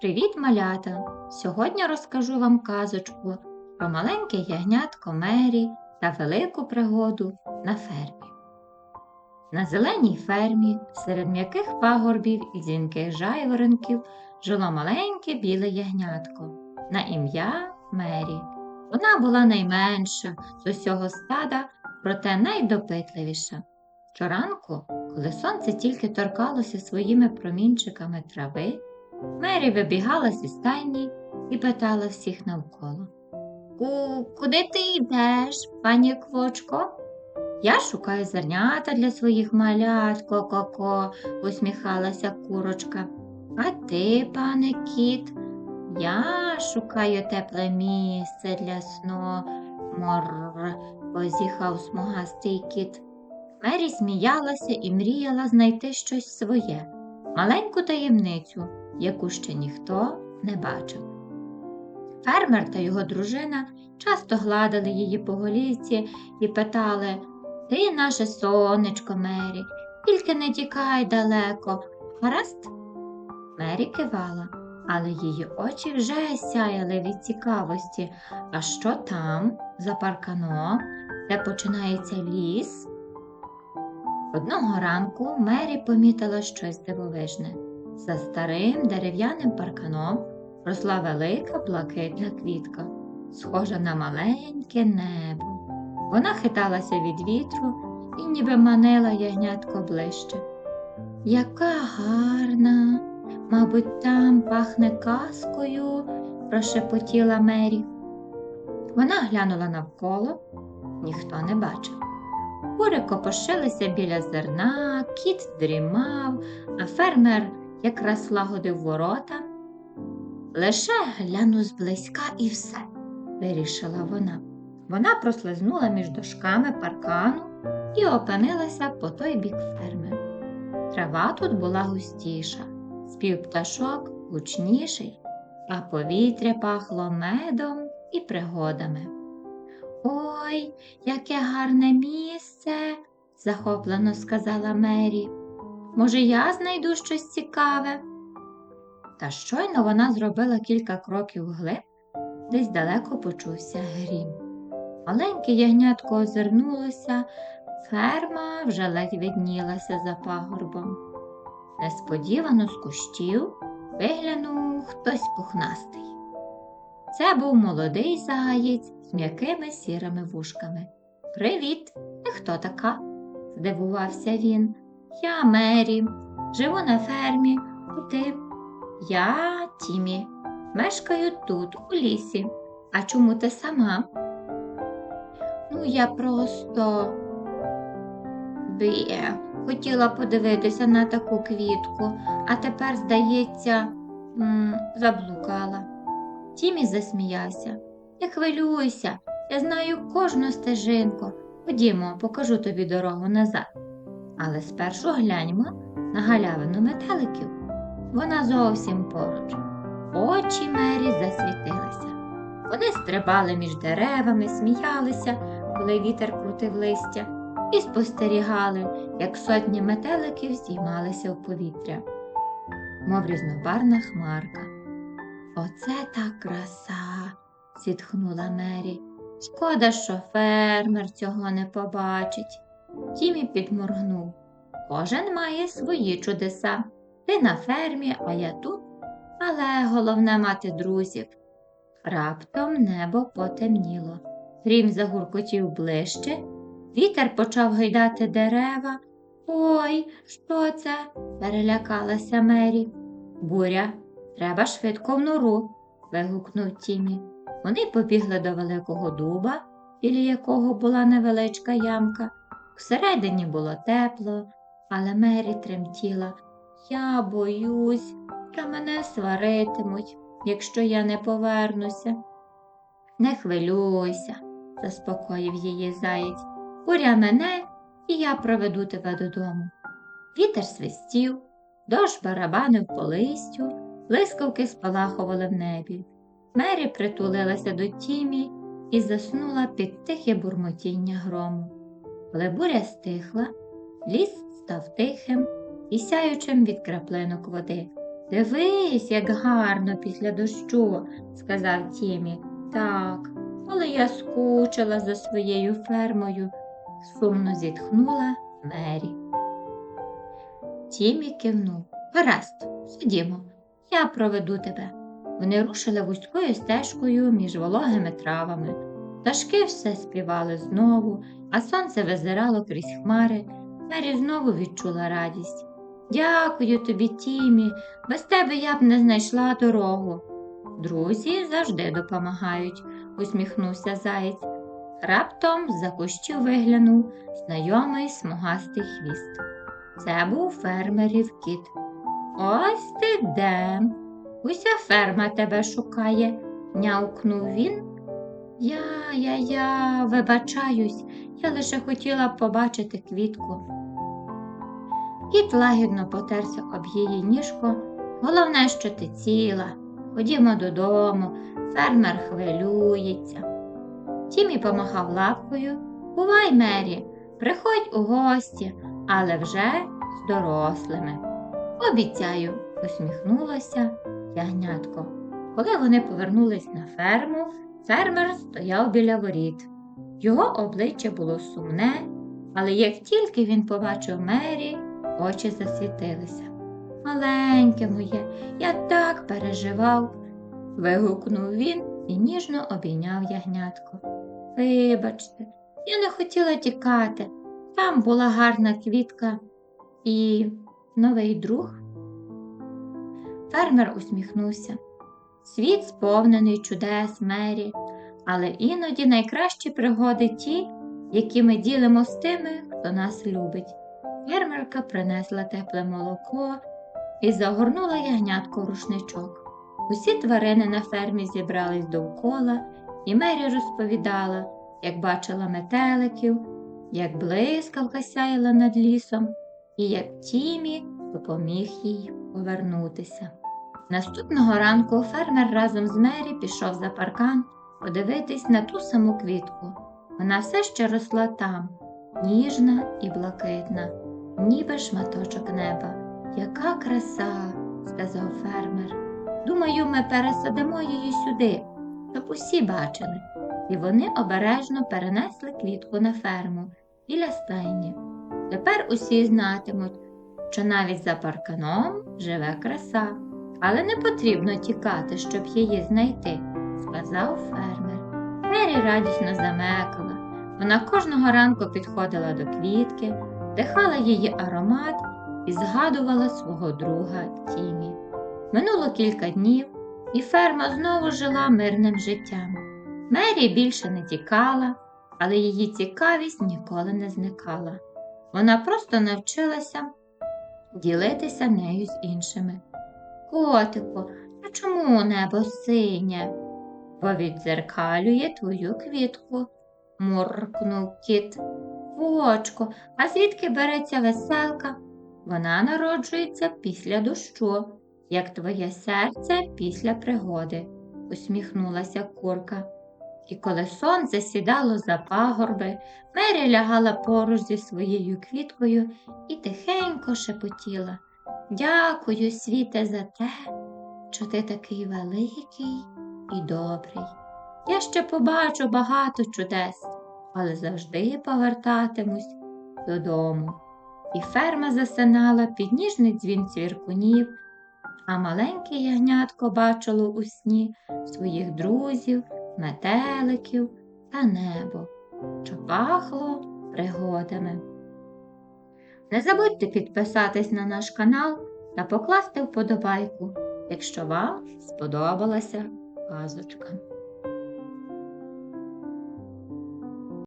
Привіт, малята! Сьогодні розкажу вам казочку про маленьке ягнятко Мері та велику пригоду на фермі. На зеленій фермі, серед м'яких пагорбів і дзвінких жайворонків, жило маленьке біле ягнятко на ім'я Мері. Вона була найменша з усього стада, проте найдопитливіша. Щоранку, коли сонце тільки торкалося своїми промінчиками трави, Мері вибігала зі стайні і питала всіх навколо. «Ку- Куди ти йдеш, пані Квочко? Я шукаю зернята для своїх малят, ко-ко-ко, усміхалася курочка. А ти, пане кіт, я шукаю тепле місце для сну. Мор, позіхав смугастий кіт. Мері сміялася і мріяла знайти щось своє, маленьку таємницю, яку ще ніхто не бачив. Фермер та його дружина часто гладили її по голівці і питали Ти наше сонечко, Мері, тільки не тікай далеко, гаразд? Мері кивала, але її очі вже сяяли від цікавості. А що там, за парканом, де починається ліс? Одного ранку Мері помітила щось дивовижне. За старим дерев'яним парканом росла велика блакитна квітка, схожа на маленьке небо. Вона хиталася від вітру і ніби манила ягнятко ближче. Яка гарна, мабуть, там пахне казкою, прошепотіла Мері. Вона глянула навколо, ніхто не бачив. Кури копошилися біля зерна, кіт дрімав, а фермер якраз лагодив ворота. Лише гляну зблизька і все, вирішила вона. Вона прослизнула між дошками паркану і опинилася по той бік ферми. Трава тут була густіша, спів пташок гучніший, а повітря пахло медом і пригодами. Ой, яке гарне місце, захоплено сказала Мері. Може, я знайду щось цікаве? Та щойно вона зробила кілька кроків вглиб, десь далеко почувся грім. Маленьке ягнятко озирнулося, ферма вже ледь виднілася за пагорбом. Несподівано з кущів виглянув хтось пухнастий. Це був молодий заєць з м'якими сірими вушками. Привіт! Ти хто така? здивувався він. Я Мері, живу на фермі, а ти? Я Тімі, мешкаю тут, у лісі. А чому ти сама? Ну, я просто Бє, хотіла подивитися на таку квітку, а тепер, здається, заблукала. Тімі засміявся. Не хвилюйся, я знаю кожну стежинку. Ходімо, покажу тобі дорогу назад. Але спершу гляньмо на галявину метеликів. Вона зовсім поруч. Очі Мері засвітилися. Вони стрибали між деревами, сміялися, коли вітер крутив листя, і спостерігали, як сотні метеликів здіймалися в повітря, мов різнобарна хмарка. Оце та краса, зітхнула Мері. Шкода, що фермер цього не побачить. Тімі підморгнув. Кожен має свої чудеса. Ти на фермі, а я тут. Але головне мати друзів. Раптом небо потемніло. Грім загуркотів ближче, вітер почав гойдати дерева. Ой, що це? перелякалася Мері. Буря, треба швидко в нору, вигукнув Тімі. Вони побігли до великого дуба, біля якого була невеличка ямка. Всередині було тепло, але Мері тремтіла. Я боюсь, що мене сваритимуть, якщо я не повернуся. Не хвилюйся, заспокоїв її заєць. Буря мене, і я проведу тебе додому. Вітер свистів, дощ барабанив по листю, блискавки спалахували в небі. Мері притулилася до Тімі і заснула під тихе бурмотіння грому. Коли буря стихла, ліс став тихим і сяючим від краплинок води, Дивись, як гарно після дощу, сказав Тімі. Так, але я скучила за своєю фермою, сумно зітхнула Мері. Тімі кивнув. Гаразд, сидімо, я проведу тебе. Вони рушили вузькою стежкою між вологими травами. Пташки все співали знову, а сонце визирало крізь хмари. Мері знову відчула радість. Дякую тобі, Тімі, без тебе я б не знайшла дорогу. Друзі завжди допомагають, усміхнувся заєць. Раптом з-за кущів виглянув знайомий смугастий хвіст. Це був фермерів кіт. Ось ти де. Уся ферма тебе шукає, нявкнув він. Я, я, я, вибачаюсь, я лише хотіла побачити квітку. Кіт лагідно потерся об її ніжко. Головне, що ти ціла. Ходімо додому, фермер хвилюється. Тімі помахав лапкою. Бувай, Мері, приходь у гості, але вже з дорослими. Обіцяю, усміхнулося ягнятко. Коли вони повернулись на ферму, фермер стояв біля воріт. Його обличчя було сумне, але як тільки він побачив Мері, очі засвітилися. Маленьке моє, я так переживав. вигукнув він і ніжно обійняв ягнятко. Вибачте, я не хотіла тікати. Там була гарна квітка і новий друг. Фермер усміхнувся. Світ сповнений чудес Мері, але іноді найкращі пригоди ті, які ми ділимо з тими, хто нас любить. Фермерка принесла тепле молоко і загорнула ягнятко в рушничок. Усі тварини на фермі зібрались довкола, і Мері розповідала, як бачила метеликів, як блискавка сяяла над лісом, і як Тімі допоміг їй повернутися. Наступного ранку фермер разом з Мері пішов за паркан подивитись на ту саму квітку. Вона все ще росла там, ніжна і блакитна, ніби шматочок неба. Яка краса, сказав фермер. Думаю, ми пересадимо її сюди, щоб усі бачили. І вони обережно перенесли квітку на ферму біля стайні. Тепер усі знатимуть, що навіть за парканом живе краса, але не потрібно тікати, щоб її знайти, сказав фермер. Мері радісно замекала. Вона кожного ранку підходила до квітки, дихала її аромат і згадувала свого друга Тімі. Минуло кілька днів, і ферма знову жила мирним життям. Мері більше не тікала, але її цікавість ніколи не зникала. Вона просто навчилася ділитися нею з іншими. Котику, а чому небо синє? Бо віддзеркалює твою квітку, муркнув кіт. Вочко, а звідки береться веселка? Вона народжується після дощу, як твоє серце після пригоди, усміхнулася курка. І коли сонце сідало за пагорби, Мері лягала поруч зі своєю квіткою і тихенько шепотіла. Дякую, світе, за те, що ти такий великий і добрий. Я ще побачу багато чудес, але завжди повертатимусь додому. І ферма засинала під ніжний дзвін цвіркунів, а маленьке ягнятко бачило у сні своїх друзів, метеликів та небо, що пахло пригодами. Не забудьте підписатись на наш канал та покласти вподобайку, якщо вам сподобалася казочка.